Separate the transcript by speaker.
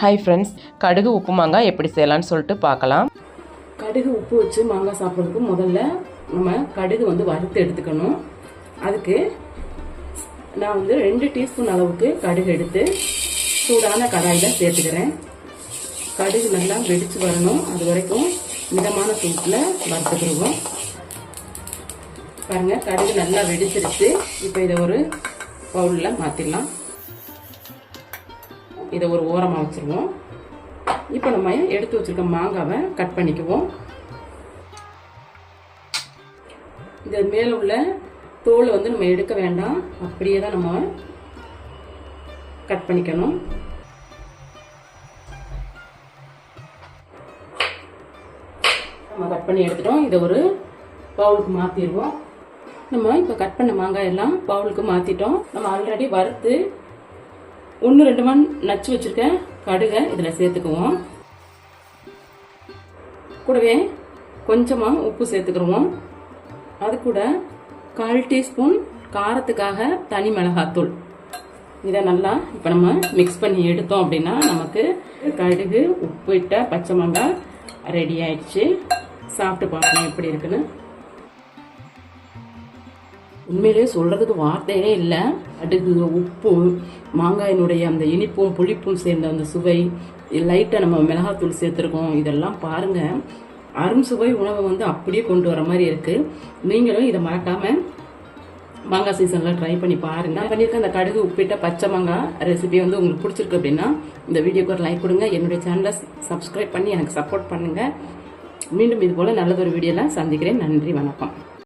Speaker 1: Hi friends கடுகு உப்பு மாங்காய் எப்படி செய்யலாம்னு சொல்லிட்டு பார்க்கலாம்.
Speaker 2: கடுகு உப்பு வச்சு மாங்காய் சாப்பிட்றதுக்கு முதல்ல நம்ம கடுகு வந்து வறுத்து எடுத்துக்கணும். அதுக்கு நான் வந்து ரெண்டு டீஸ்பூன் அளவுக்கு கடுகு எடுத்து சூடான கடாயில் சேர்த்துக்கிறேன். கடுகு நல்லா வெடிச்சு வரணும். அது வரைக்கும் மிதமான சூட்டில் வறுத்துக்கிடுவோம். பாருங்கள் கடுகு நல்லா வெடிச்சிருச்சு. இப்போ இதை ஒரு பவுலில் மாற்றிடலாம் இதை ஒரு ஓரமாக வச்சுருவோம். இப்போ நம்ம எடுத்து வச்சிருக்க மாங்காவை கட் பண்ணிக்குவோம். இந்த மேலே உள்ள தோல் வந்து நம்ம எடுக்க வேண்டாம். அப்படியே தான் நம்ம கட் பண்ணிக்கணும். நம்ம கட் பண்ணி எடுத்துட்டோம். இதை ஒரு பவுலுக்கு மாற்றிடுவோம் நம்ம இப்போ கட் பண்ண மாங்காய் எல்லாம் பவுலுக்கு மாற்றிட்டோம் நம்ம ஆல்ரெடி வறுத்து ஒன்று ரெண்டு மண் நச்சு வச்சிருக்க கடுகை இதில் சேர்த்துக்குவோம். கூடவே கொஞ்சமாக உப்பு சேர்த்துக்கிடுவோம். அது கூட கால் டீஸ்பூன் காரத்துக்காக தனி மிளகாத்தூள். இதை நல்லா இப்போ நம்ம மிக்ஸ் பண்ணி எடுத்தோம் அப்படின்னா நமக்கு கடுகு உப்பு இட்ட பச்சை மிளகாய் ரெடி ஆயிடுச்சு. சாப்பிட்டு பார்க்கணும் எப்படி இருக்குன்னு. உண்மையிலேயே சொல்றதுக்கு வார்த்தையே இல்லை. அடுக்கு உப்பு மாங்காயினுடைய அந்த இனிப்பும் புளிப்பும் சேர்ந்த அந்த சுவை லைட்டாக நம்ம மிளகாத்தூள் சேர்த்துருக்கோம். இதெல்லாம் பாருங்க. அரும் சுவை உணவை வந்து அப்படியே கொண்டு வர மாதிரி இருக்கு. நீங்களும் இதை மறக்காம மாங்காய் சீசனில் ட்ரை பண்ணி பாருங்க. நான் பண்ணியிருக்க அந்த கடுகு உப்பிட்ட பச்சை மாங்காய் ரெசிபி வந்து உங்களுக்கு பிடிச்சிருக்கு அப்படின்னா இந்த வீடியோக்கு ஒரு லைக் கொடுங்க. என்னுடைய சேனலை சப்ஸ்கிரைப் பண்ணி எனக்கு சப்போர்ட் பண்ணுங்க. மீண்டும் இது போல நல்லதொரு வீடியோல சந்திக்கிறேன். நன்றி வணக்கம்.